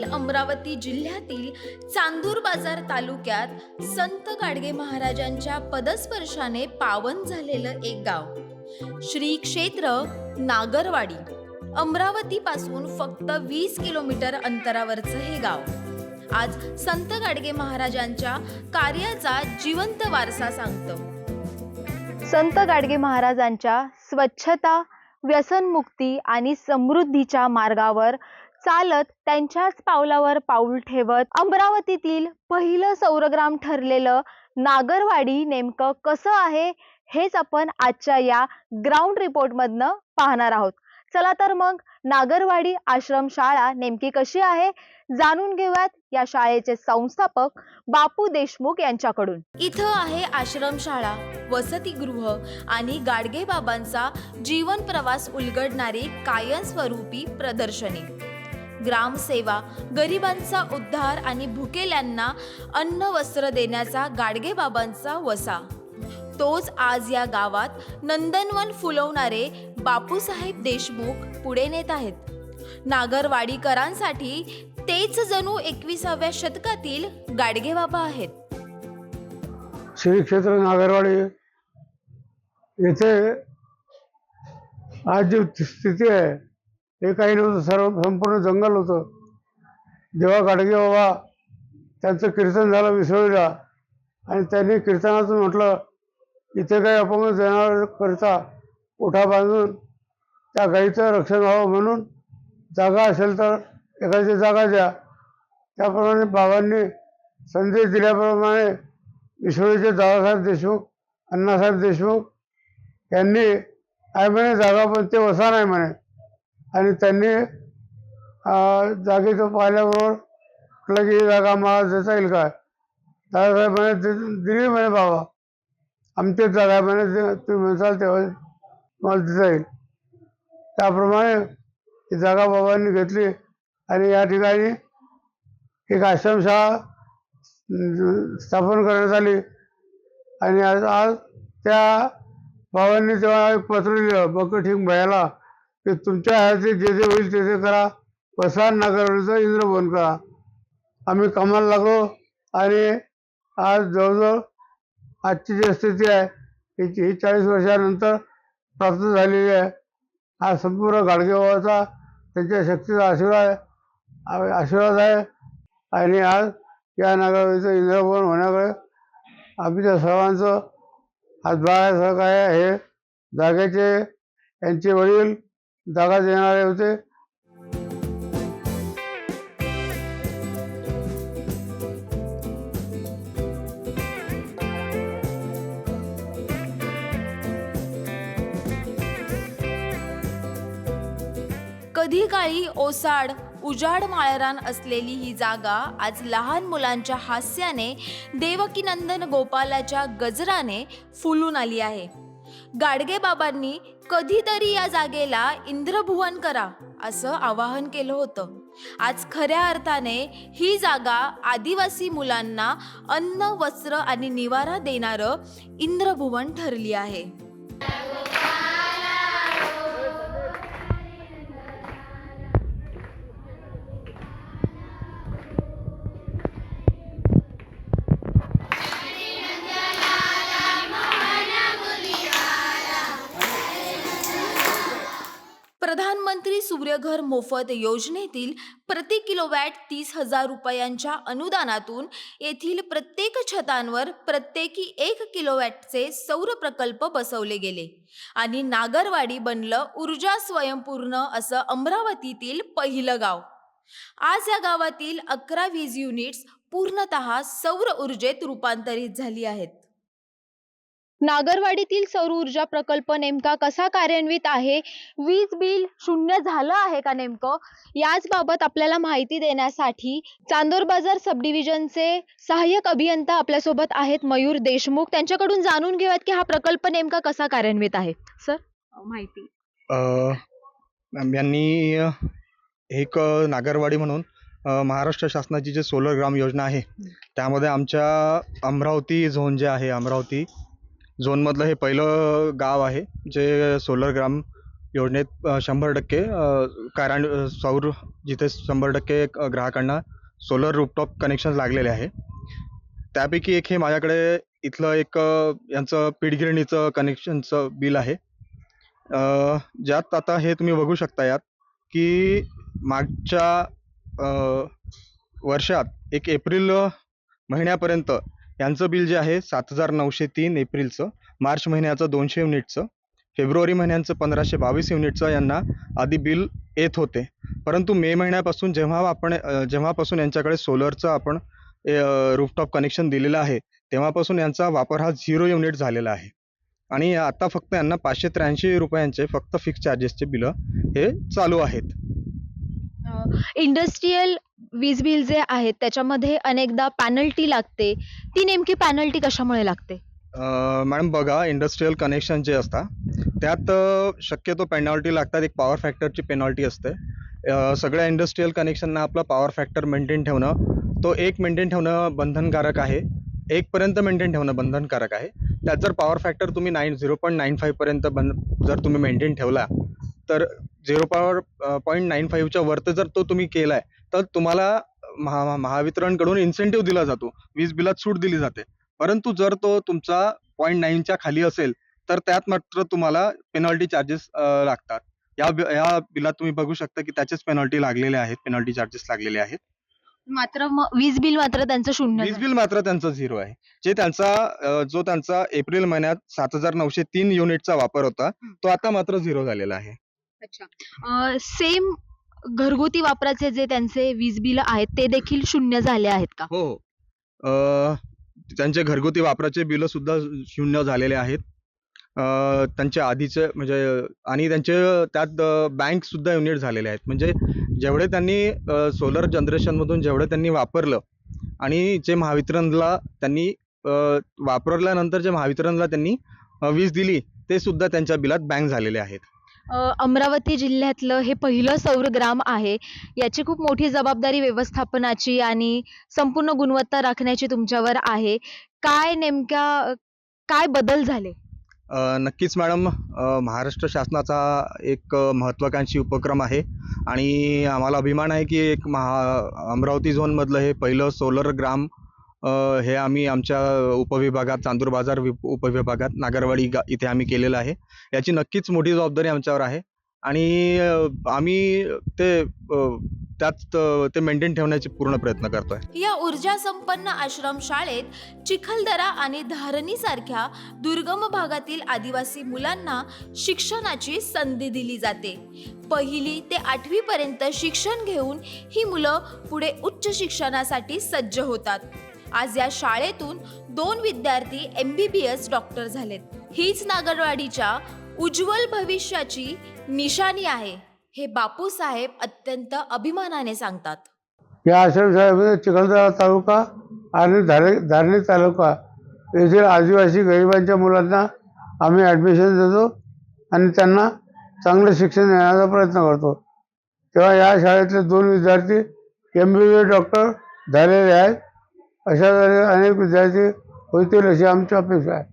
अमरावती जिल्ह्यातील चांदूर बाजार तालुक्यात संत गाडगे महाराजांच्या पदस्पर्शाने पावन झालेलं एक गाव. श्री क्षेत्र नागरवाडी अमरावती पासून फक्त वीस किलोमीटर अंतरावरचं हे गाव. आज संत गाडगे महाराजांच्या कार्याचा जिवंत वारसा सांगतं. संत गाडगे महाराजांच्या स्वच्छता व्यसनमुक्ती आणि समृद्धीच्या मार्गावर चालत त्यांच्याच पावलावर पाऊल ठेवत अमरावतीतील पहिलं सौरग्राम ठरलेलं नागरवाडी नेमकं कसं आहे हेच आपण आजच्या या ग्राउंड रिपोर्टमधनं पाहणार आहोत. चला तर मग नागरवाडी आश्रमशाळा नेमकी कशी आहे जाणून घेऊयात या शाळेचे संस्थापक बापू देशमुख यांच्याकडून. इथं आहे आश्रमशाळा वसतिगृह आणि गाडगे बाबांचा जीवन प्रवास उलगडणारी कायमस्वरूपी प्रदर्शनी. ग्रामसेवा गरिबांचा उद्धार आणि भुकेल्यांना अन्न वस्त्र देण्याचा गाडगेबाबांचा वसा. तोच आज या गावात नंदनवन फुलवणारे बापूसाहेब देशमुख पुढे नेत आहेत. नागरवाडीकरांसाठी तेच जणू एकविसाव्या शतकातील गाडगेबाबा आहेत. श्री क्षेत्र नागरवाडी येथे आज जी स्थिती आहे हे काही नव्हतं. सर्व संपूर्ण जंगल होतं. देवा गाडगे बाबा त्यांचं कीर्तन झालं विसळीला आणि त्यांनी कीर्तनातून म्हटलं इथे काही अपंग देणार करता उठा बांधून त्या गाईचं रक्षण व्हावं म्हणून जागा असेल तर एखादी जागा द्या. त्याप्रमाणे बाबांनी संदेश दिल्याप्रमाणे विश्वचे दादासाहेब देशमुख अण्णासाहेब देशमुख यांनी आहे म्हणे जागा पण ते वसा नाही म्हणे. आणि त्यांनी जागेचं पाहिल्याबरोबर म्हटलं की ही जागा मला देता येईल काय? दादासाहेब म्हणे दिली म्हणे बाबा. आमचीच जागा आहे म्हणे तुम्ही म्हणसाल तेव्हा मला देता येईल. त्याप्रमाणे ही जागा बाबांनी घेतली आणि या ठिकाणी एक आश्रमशाळा स्थापन करण्यात आली. आणि आज आज त्या बाबांनी तेव्हा एक पत्र लिहिलं बकटिंग भयाला की तुमच्या हाती जे जे होईल ते ते करा. वसान नागरवाडीचं इंद्रभवन करा. आम्ही कामाला लागलो आणि आज जवळजवळ आजची जी स्थिती आहे ही ही चाळीस वर्षानंतर प्राप्त झालेली आहे. हा संपूर्ण गाडगेबाबाचा त्यांच्या शक्तीचा आशीर्वाद आहे. आशीर्वाद आहे. आणि आज या नगराचं इंद्रभवन होण्याकडे आमच्या सर्वांचं हातभार सहकार्य हे जागेचे यांचे वडील जागा देणारे होते. कधी काळी ओसाड उजाड माळरान असलेली ही जागा आज लहान मुलांच्या हास्याने देवकीनंदन गोपालाच्या गजराने फुलून आली आहे. गाडगे बाबांनी कधीतरी या जागेला इंद्रभुवन करा असं आवाहन केलं होतं. आज खऱ्या अर्थाने ही जागा आदिवासी मुलांना अन्न वस्त्र आणि निवारा देणारं इंद्रभुवन ठरली आहे. घर मोफत योजनेतील प्रति किलोवॅट तीस हजार रुपयांच्या अनुदानातून येथील प्रत्येक छतांवर प्रत्येकी एक किलोवॅटचे सौर प्रकल्प बसवले गेले. आणि नागरवाडी बनलं ऊर्जा स्वयंपूर्ण असं अमरावतीतील पहिलं गाव. आज या गावातील अकरा वीज युनिट्स पूर्णतः सौर ऊर्जेत रूपांतरित झाली आहेत. नागरवाडीतील सौर ऊर्जा प्रकल्प नेमका कसा कार्यान्वित आहे? वीज बिल शून्य झालं आहे का नेमकं? याच बाबत आपल्याला माहिती देण्यासाठी चांदोर बाजार सब डिव्हिजनचे सहाय्यक अभियंता आपल्यासोबत आहेत मयूर देशमुख. त्यांच्याकडून जाणून घेऊयात की हा प्रकल्प नेमका कसा कार्यान्वित आहे. सर? माहिती. यांनी एक नागरवाडी म्हणून महाराष्ट्र शासनाची जी सोलर ग्राम योजना आहे त्यामध्ये आमच्या अमरावती झोन जे आहे अमरावती झोनमधलं हे पहिलं गाव आहे जे सोलर ग्राम योजनेत शंभर टक्के कारण सौर जिथे शंभर टक्के ग्राहकांना सोलर रूफटॉप कनेक्शन लागलेले आहे. त्यापैकी एक हे माझ्याकडे इथलं एक यांचं पीठगिरणीचं कनेक्शनचं बिल आहे. ज्यात आता हे तुम्ही बघू शकता यात की मागच्या वर्षात एक एप्रिल महिन्यापर्यंत यांचं बिल जे आहे सात हजार नऊशे तीन एप्रिलचं मार्च महिन्याचं दोनशे युनिटचं फेब्रुवारी महिन्यांचं पंधराशे बावीस युनिटचं यांना आधी बिल येत होते. परंतु मे महिन्यापासून जेव्हा आपण जेव्हापासून यांच्याकडे सोलरचं आपण रूफटॉप कनेक्शन दिलेलं आहे तेव्हापासून यांचा वापर हा झिरो युनिट झालेला आहे. आणि आता फक्त यांना पाचशे त्र्याऐंशी रुपयांचे फक्त फिक्स चार्जेसचे बिलं हे चालू आहेत. इंडस्ट्रीयल वीज बिल जे आहेत त्याच्यामध्ये अनेकदा पॅनल्टी लागते. ती नेमकी पॅनल्टी कशामुळे लागते? मॅडम बघा इंडस्ट्रीयल कनेक्शन जे असतात त्यात अ, शक्यतो पेनॉल्टी लागतात. एक पॉवर फॅक्टरची पेनॉल्टी असते. अ, सगळ्या इंडस्ट्रीयल कनेक्शनना आपला पॉवर फॅक्टर मेंटेन ठेवणं तो एक मेंटेन ठेवणं बंधनकारक आहे. एकपर्यंत मेंटेन ठेवणं बंधनकारक आहे. त्यात जर पॉवर फॅक्टर तुम्ही नाईन झिरो पॉईंट नाईन फाईव्हपर्यंत बन जर तुम्ही मेंटेन ठेवला तर झिरो पॉवर पॉईंट नाईन फाईव्हच्या वरती जर तो तुम्ही केला आहे तर तुम्हाला महा महावितरणकडून इन्सेंटिव्ह दिला जातो. वीज बिलात सूट दिली जाते. परंतु जर तो तुमचा पॉईंट नाईनच्या खाली असेल तर त्यात मात्र तुम्हाला पेनॉल्टी चार्जेस लागतात. या या बिलात तुम्ही बघू शकता की त्याचेच पेनॉल्टी लागलेले आहेत पेनॉल्टी चार्जेस लागलेले आहेत. मात्र वीज बिल मात्र त्यांचं शून्य वीज. बिल मात्र त्यांचं झिरो आहे. जे त्यांचा जो त्यांचा एप्रिल महिन्यात सात हजार नऊशे तीन युनिटचा वापर होता तो आता मात्र झिरो झालेला आहे. सेम घरगुती वापराचे जे त्यांचे वीज बिल आहेत ते देखील शून्य झाले आहेत का? हो, हो. अ, त्यांचे घरगुती वापराचे बिल सुद्धा शून्य झालेले आहेत. अ, त्यांचे आधीचे म्हणजे आणि त्यांचे त्यात बँक सुद्धा युनिट झालेले आहेत. म्हणजे जेवढे त्यांनी सोलर जनरेशनमधून जेवढे त्यांनी वापरलं आणि जे महावितरणला त्यांनी अ, वापरल्यानंतर जे महावितरणला त्यांनी अ, वीज दिली ते सुद्धा त्यांच्या बिलात बँक झालेले आहेत. अमरावती जिल्ह्यातलं हे पहिलं सौर ग्राम आहे. याची खूप मोठी जबाबदारी व्यवस्थापनाची आणि संपूर्ण गुणवत्ता राखण्याची तुमच्यावर आहे. काय नेमक्या काय बदल झाले? अ, नक्कीच मॅडम. अ, महाराष्ट्र शासनाचा एक अ, महत्त्वाकांक्षी उपक्रम आहे आणि आम्हाला अभिमान आहे की एक महा अमरावती झोनमधलं हे पहिलं सोलर ग्राम हे आम्ही आमच्या उपविभागात चांदूर बाजार वि उपविभागात नागरवाडी गा इथे आम्ही केलेलं आहे. याची नक्कीच मोठी जबाबदारी आमच्यावर आहे. आणि आम्ही ते त्यात ते मेंटेन ठेवण्याचे पूर्ण प्रयत्न करतोय. या ऊर्जा संपन्न आश्रम शाळेत चिखलदरा आणि धारणी सारख्या दुर्गम भागातील आदिवासी मुलांना शिक्षणाची संधी दिली जाते. पहिली ते आठवी पर्यंत शिक्षण घेऊन ही मुलं पुढे उच्च शिक्षणासाठी सज्ज होतात. आज या शाळेतून दोन विद्यार्थी M B B S doctor झालेत. हीच नागरवाडीच्या उज्ज्वल भविष्याची निशाणी आहे हे बापूसाहेब अत्यंत अभिमानाने सांगतात. या आश्रमशाळेमध्ये चिखलदरा तालुका आणि धारे धारणी तालुका येथील आदिवासी गरिबांच्या मुलांना आम्ही ॲडमिशन देतो आणि त्यांना चांगलं शिक्षण देण्याचा प्रयत्न करतो. तेव्हा या शाळेतले दोन विद्यार्थी एम बी बी डॉक्टर झालेले आहेत. अशा अनेक विद्यार्थी होतील अशी आमची अपेक्षा आहे.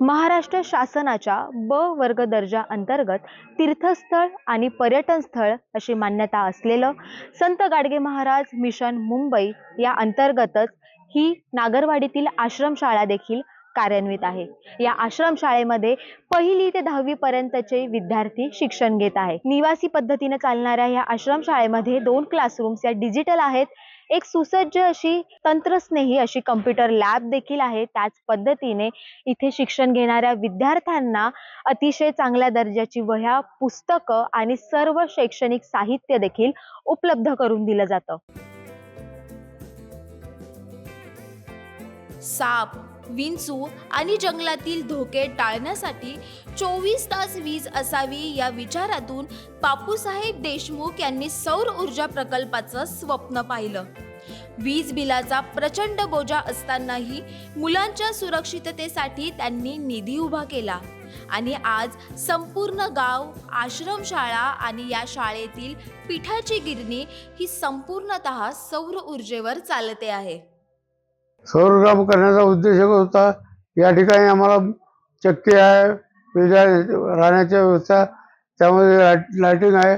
महाराष्ट्र शासनाच्या ब वर्ग दर्जा अंतर्गत तीर्थस्थळ आणि पर्यटन स्थळ अशी मान्यता असलेलं संत गाडगे महाराज मिशन मुंबई या अंतर्गतच ही नागरवाडीतील आश्रमशाळा देखील कार्यान्वित आहे. या आश्रमशाळेमध्ये पहिली ते दहावी पर्यंतचे विद्यार्थी शिक्षण घेत आहे निवासी पद्धतीने चालणाऱ्या या आश्रमशाळेमध्ये दोन क्लासरूम्स या डिजिटल आहेत. एक सुसज्ज अशी तंत्रस्नेही अशी कम्प्युटर लॅब देखील आहे. त्याच पद्धतीने इथे शिक्षण घेणाऱ्या विद्यार्थ्यांना अतिशय चांगल्या दर्जाची वह्या पुस्तकं आणि सर्व शैक्षणिक साहित्य देखील उपलब्ध करून दिलं जातं. साप. विंचू आणि जंगलातील धोके टाळण्यासाठी चोवीस तास वीज असावी या विचारातून बापूसाहेब देशमुख यांनी सौर ऊर्जा प्रकल्पाचं स्वप्न पाहिलं. वीज बिलाचा प्रचंड बोजा असतानाही मुलांच्या सुरक्षिततेसाठी त्यांनी निधी उभा केला आणि आज संपूर्ण गाव आश्रमशाळा आणि या शाळेतील पिठाची गिरणी ही संपूर्णतः सौर ऊर्जेवर चालते आहे. सौरग्राम करण्याचा उद्देश होता. या ठिकाणी आम्हाला चक्की आहे वेगळ्या राहण्याच्या व्यवस्था त्यामध्ये लाइट लाईटिंग आहे.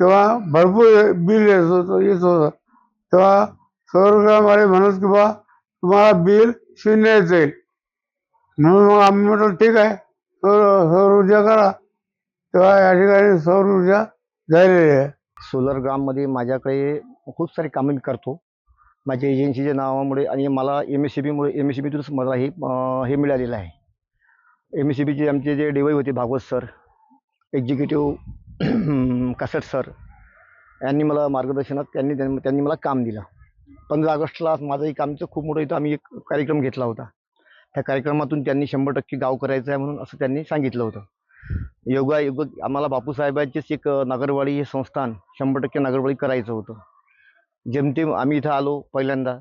तेव्हा भरपूर बिल येत होतं येत होतं. तेव्हा सौरग्रामवाले म्हणत की बा तुम्हाला बिल शून्य येत जाईल. म्हणून मग आम्ही म्हटलं ठीक आहे. सौर सौर ऊर्जा करा. तेव्हा या ठिकाणी सौर ऊर्जा झालेली आहे. सोलर ग्राममध्ये माझ्याकडे खूप सारे कामे मी करतो. माझ्या एजन्सीच्या नावामुळे आणि मला एम एस सी बीमुळे एम एस सी बीतूनच मला हे हे मिळालेलं आहे. एम एस सी बीचे आमचे जे डेवाई होते Bhagwat sir executive Kasat sir यांनी मला मार्गदर्शनात त्यांनी त्यांनी त्यांनी मला काम दिलं. पंधरा ऑगस्टला माझं एक आमचं खूप मोठं इथं आम्ही एक कार्यक्रम घेतला होता. त्या कार्यक्रमातून त्यांनी शंभर टक्के गाव करायचं आहे म्हणून असं त्यांनी सांगितलं होतं. योगा योग आम्हाला बापूसाहेबांचेच एक नागरवाडी हे संस्थान शंभर टक्के नागरवाडी करायचं होतं. जेमतेम आम्ही इथं आलो पहिल्यांदा.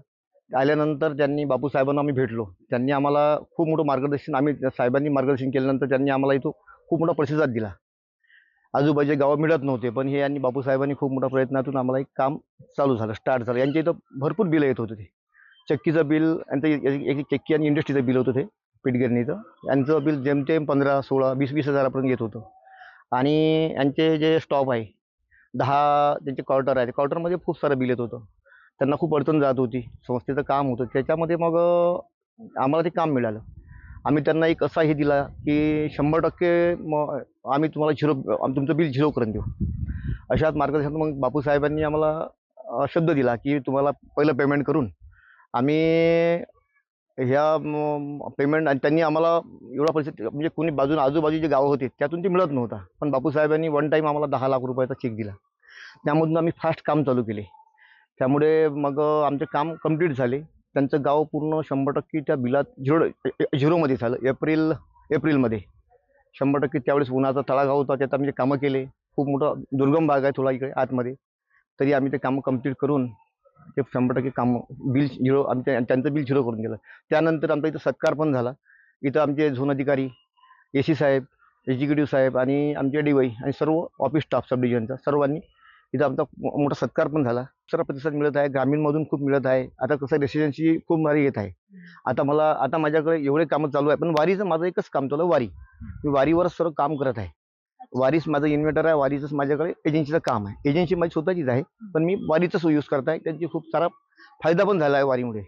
आल्यानंतर त्यांनी बापूसाहेबांना आम्ही भेटलो. त्यांनी आम्हाला खूप मोठं मार्गदर्शन आम्ही साहेबांनी मार्गदर्शन केल्यानंतर त्यांनी आम्हाला इथं खूप मोठा प्रतिसाद दिला. आजूबाजूच्या गावं मिळत नव्हते पण हे यांनी बापूसाहेबांनी खूप मोठ्या प्रयत्नातून आम्हाला एक काम चालू झालं स्टार्ट झालं. यांच्या इथं भरपूर बिलं येत होते ते. चक्कीचं बिल आणि एक एक चक्की आणि इंडस्ट्रीचं बिल होतं ते पिटगिरणीचं यांचं बिल जेमतेम पंधरा सोळा वीस वीस हजारापर्यंत येत होतं. आणि यांचे जे स्टॉप आहे दहा त्यांचे क्वार्टर आहे क्वार्टरमध्ये खूप सारं बिल येत होतं. त्यांना खूप अडचण जात होती. संस्थेचं काम होतं. त्याच्यामध्ये मग आम्हाला ते काम मिळालं. आम्ही त्यांना एक असा हे दिला की शंभर टक्के मग आम्ही तुम्हाला झिरो तुमचं बिल झिरो करून देऊ. अशाच मार्गदर्शन मग बापूसाहेबांनी आम्हाला शब्द दिला की तुम्हाला पहिलं पेमेंट करून आम्ही ह्या पेमेंट आणि त्यांनी आम्हाला एवढा पैसे म्हणजे कोणी बाजून आजूबाजूची गावं होते त्यातून ते मिळत नव्हता. पण बापूसाहेबांनी वन टाईम आम्हाला दहा लाख रुपयाचा चेक दिला. त्यामधून आम्ही फास्ट काम चालू केले. त्यामुळे मग आमचे काम कंप्लीट झाले. त्यांचं गाव पूर्ण शंभर टक्के त्या बिलात झिरो झिरोमध्ये झालं. एप्रिल एप्रिलमध्ये शंभर टक्के त्यावेळेस उन्हाचा तळागाव होता. त्यात आम्ही कामं केले खूप मोठा दुर्गम भाग आहे थोडा इकडे आतमध्ये. तरी आम्ही ते कामं कंप्लीट करून ते शंभर टक्के काम बिल झिरो आमच्या त्यांचं बिल झिरो करून दिलं त्यानंतर आमचा इथं सत्कार पण झाला. इथं आमचे झोन अधिकारी ए सी साहेब एक्झिक्युटिव्ह साहेब आणि आमचे डी वाई आणि सर्व ऑफिस स्टाफ सब डिव्हिजनचा सर्वांनी इथं आमचा मोठा सत्कार पण झाला. सर्व प्रतिसाद मिळत आहे ग्रामीणमधून खूप मिळत आहे. आता कसं रेसिडेन्सी खूप भारी येत आहे. आता मला आता माझ्याकडे एवढे कामं चालू आहे पण वारीचं माझं एकच काम चालू आहे वारी. मी वारीवरच सर्व काम करत आहे. वारीच माझं इन्व्हर्टर आहे वारीचंच माझ्याकडे एजन्सीचं काम आहे. एजन्सी माझी स्वतःचीच आहे पण मी वारीचंच यूज करत आहे त्यांची खूप सारा फायदा पण झाला आहे वारीमुळे.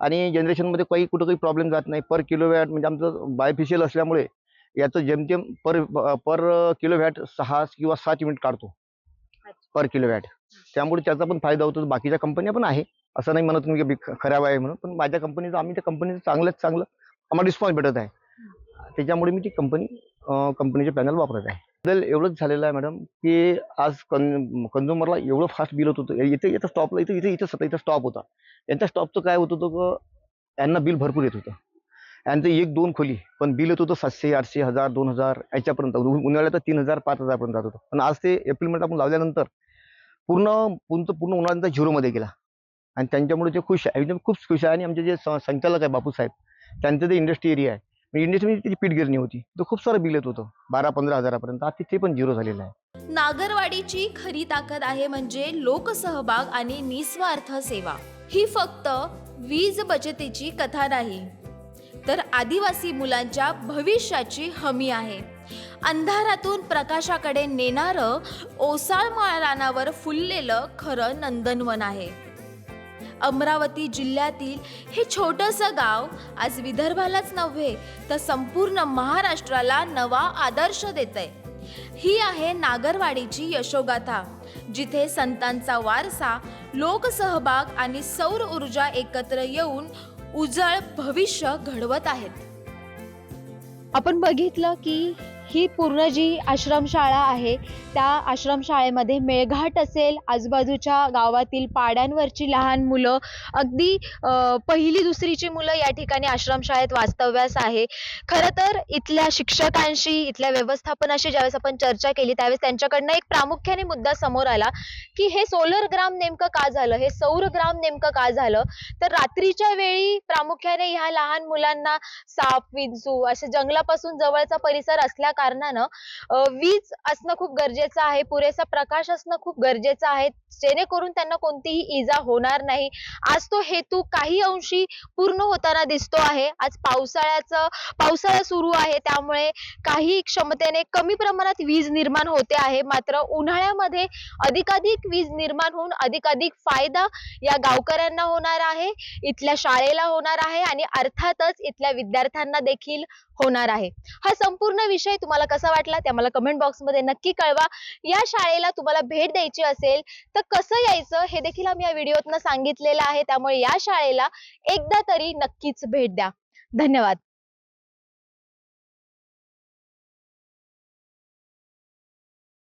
आणि जनरेशनमध्ये काही कुठं काही प्रॉब्लेम जात नाही. पर किलो वॅट म्हणजे आमचं बायफिशियल असल्यामुळे याचं जेमतेम पर पर किलो वॅट सहा किंवा सात युनिट काढतो. पर किलो वॅट त्यामुळे त्याचा पण फायदा होतो. बाकीच्या कंपन्या पण आहे. असं नाही म्हणत मी की खराब आहे म्हणून. पण माझ्या कंपनीचं आम्ही त्या कंपनीचं चांगल्यात चांगलं आम्हाला रिस्पॉन्स भेटत आहे. त्याच्यामुळे मी ती कंपनी कंपनीचे पॅनल वापरत आहे. बदल एवढंच झालेलं आहे मॅडम की आज कन कंझ्युमरला एवढं फास्ट बिल होत होतं. इथे इथं स्टॉपला इथं इथे इथं सतत इथं स्टॉप होता. यांच्या स्टॉपचं काय होत होतं की यांना बिल भरपूर येत होतं. यांचं एक दोन खोली पण बिल येत होतं सातशे आठशे हजार दोन हजार याच्यापर्यंत. उन्हाळ्यात तर तीन हजार पाच हजारपर्यंत जात होतं. पण आज ते एप्रिलमध्ये आपण लावल्यानंतर पूर्ण पूर्ण पूर्ण उन्हाळ्याचा झिरोमध्ये गेला. आणि त्यांच्यामुळे ते खुश आहे एकदम खूप खुश आहे. आणि आमचे जे संचालक आहे बापूसाहेब त्यांचं ते इंडस्ट्री एरिया आहे म्हणजे इंडस्ट्रीमध्ये त्याची पीठ गिरणी होती. तो खूप सारं बिल येत होतं. बारा पंधरा हजारापर्यंत. आता तिथे पण झिरो झालेलं आहे. नागरवाडीची खरी ताकद आहे म्हणजे लोकसहभाग आणि निस्वार्थ सेवा. ही फक्त वीज बचतीची कथा नाही तर आदिवासी मुलांच्या भविष्याची हमी आहे. अंधारातून प्रकाशाकडे नेणारं ओसाळमाळ रानावर फुललेलं खरं नंदनवन आहे. अमरावती जिल्ह्यातील हे छोटंसं गाव आज विदर्भालाच नव्हे तर संपूर्ण महाराष्ट्राला नवा आदर्श देतंय. ही आहे नागरवाडीची यशोगाथा जिथे संतांचा वारसा लोकसहभाग आणि सौर ऊर्जा एकत्र येऊन उजळ भविष्य घडवत आहेत. आपण बघितलं की ही पूर्ण जी आश्रमशाळा आहे त्या आश्रमशाळेमध्ये मेळघाट असेल आजूबाजूच्या गावातील पाड्यांवरची लहान मुलं अगदी पहिली दुसरीची मुलं या ठिकाणी आश्रमशाळेत वास्तव्यास आहे. खरं तर इथल्या शिक्षकांशी इथल्या व्यवस्थापनाशी ज्यावेळेस आपण चर्चा केली त्यावेळेस त्यांच्याकडनं एक प्रामुख्याने मुद्दा समोर आला की हे सोलर ग्राम नेमकं का झालं हे सौर ग्राम नेमकं का झालं? तर रात्रीच्या वेळी प्रामुख्याने ह्या लहान मुलांना साप विंचू असे जंगलापासून जवळचा परिसर असल्या कारणानं वीज असणं खूप गरजेचं आहे पुरेसा प्रकाश असणं खूप गरजेचं आहे जेणेकरून त्यांना कोणतीही इजा होणार नाही. आज तो हेतू काही अंशी पूर्ण होताना दिसतो आहे. आज पावसाळ्याचं पावसाळा सुरू आहे त्यामुळे काही क्षमतेने कमी प्रमाणात वीज निर्माण होते आहे. मात्र उन्हाळ्यामध्ये अधिकाधिक वीज निर्माण होऊन अधिकाधिक फायदा या गावकऱ्यांना होणार आहे इथल्या शाळेला होणार आहे आणि अर्थातच इथल्या विद्यार्थ्यांना देखील होणार आहे. हा संपूर्ण विषय तुम्हाला कसा वाटला ते मला कमेंट बॉक्समध्ये नक्की कळवा. या शाळेला तुम्हाला भेट द्यायची असेल तर कसं यायचं हे देखील आम्ही या व्हिडिओतनं सांगितलेलं आहे. त्यामुळे या शाळेला एकदा तरी नक्कीच भेट द्या. धन्यवाद.